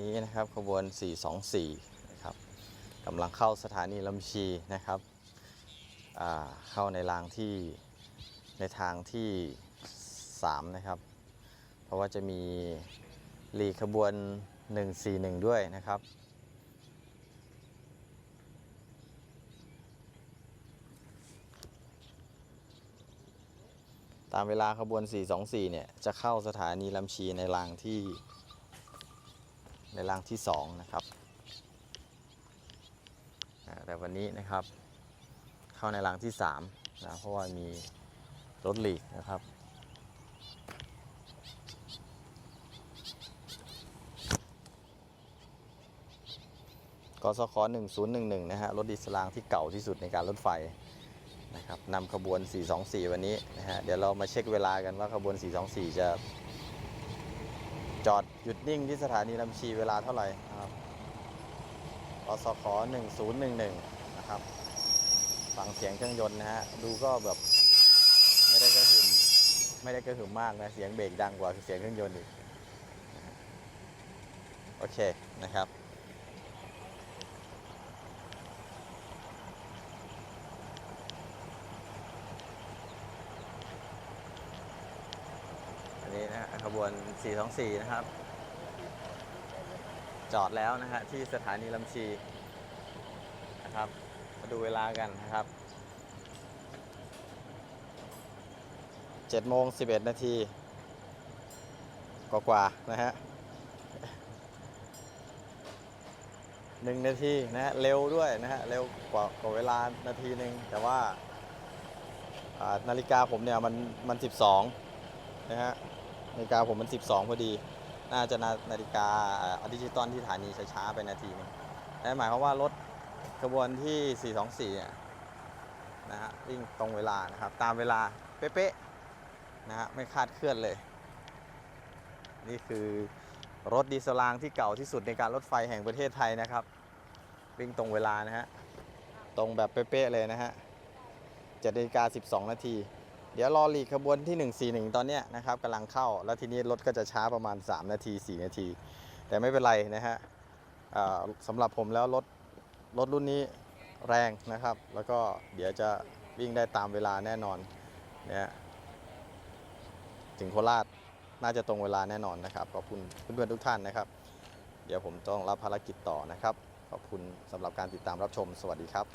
นี้นะครับขบวน 424 นะครับกำลังเข้าสถานีลำชีนะครับเข้าในรางที่ในทางที่ 3 นะครับ เพราะว่าจะมีรีขบวน 141 ด้วยนะครับตามเวลาขบวน 424 เนี่ย จะเข้าสถานีลำชีในรางที่ ในรางที่ 2 นะครับแต่วันนี้นะครับเข้าในรางที่3นะเพราะว่ามีรถหลีกนะครับกสค1011 นะฮะรถดีเซลรางที่เก่าที่สุดในการรถไฟนะครับนำขบวน 424 วันนี้นะฮะเดี๋ยวเรามาเช็คเวลากันว่าขบวน 424 จะ จอดหยุดนิ่งที่สถานีลำชีเวลาเท่าไหร่นะครับอสข1011 นะครับ ฟังเสียงเครื่องยนต์นะฮะ ดูก็แบบไม่ได้กระหึ่มไม่ได้กระหึ่มมากนะ เสียงเบรกดังกว่าเสียงเครื่องยนต์อีก โอเคนะครับ อันนี้นะฮะ ขบวน 424 นะครับ จอดแล้วนะฮะที่สถานีลำชีนะครับ มาดูเวลากันนะครับ7โมง11 นาทีกว่าๆนะฮะหนึ่งนาทีนะฮะเร็วด้วยนะฮะเร็วกว่ากว่าเวลานาทีหนึ่งแต่ว่าอ่านาฬิกาผมเนี่ยมันมัน12นะฮะ นาฬิกาผมมัน 12 พอดี น่าจะนาฬิกาอ่าดิจิตอลที่สถานีช้าๆไปนาทีหนึงนั่นหมายความว่ารถขบวนที่ 424เนี่ยนะฮะวิ่งตรงเวลานะครับ ตามเวลาเป๊ะๆนะฮะไม่คาดเคลื่อนเลย นี่คือรถดีเซลางที่เก่าที่สุดในการรถไฟแห่งประเทศไทยนะครับ วิ่งตรงเวลานะฮะ ตรงแบบเป๊ะๆเลยนะฮะ7นาฬิกา12 นาที เดี๋ยวรอหลีกขบวนที่ 141 ตอนเนี้ยนะครับกำลังเข้า แล้วทีนี้รถก็จะช้าประมาณ 3 นาที 4 นาที แต่ไม่เป็นไรนะฮะสำหรับผมแล้วรถรถรุ่นนี้แรงนะครับ แล้วก็เดี๋ยวจะวิ่งได้ตามเวลาแน่นอนนะฮะถึงโคราชน่าจะตรงเวลาแน่นอนนะครับ ขอบคุณเพื่อนๆทุกท่านนะครับ เดี๋ยวผมต้องรับภารกิจต่อนะครับ ขอบคุณสำหรับการติดตามรับชม สวัสดีครับ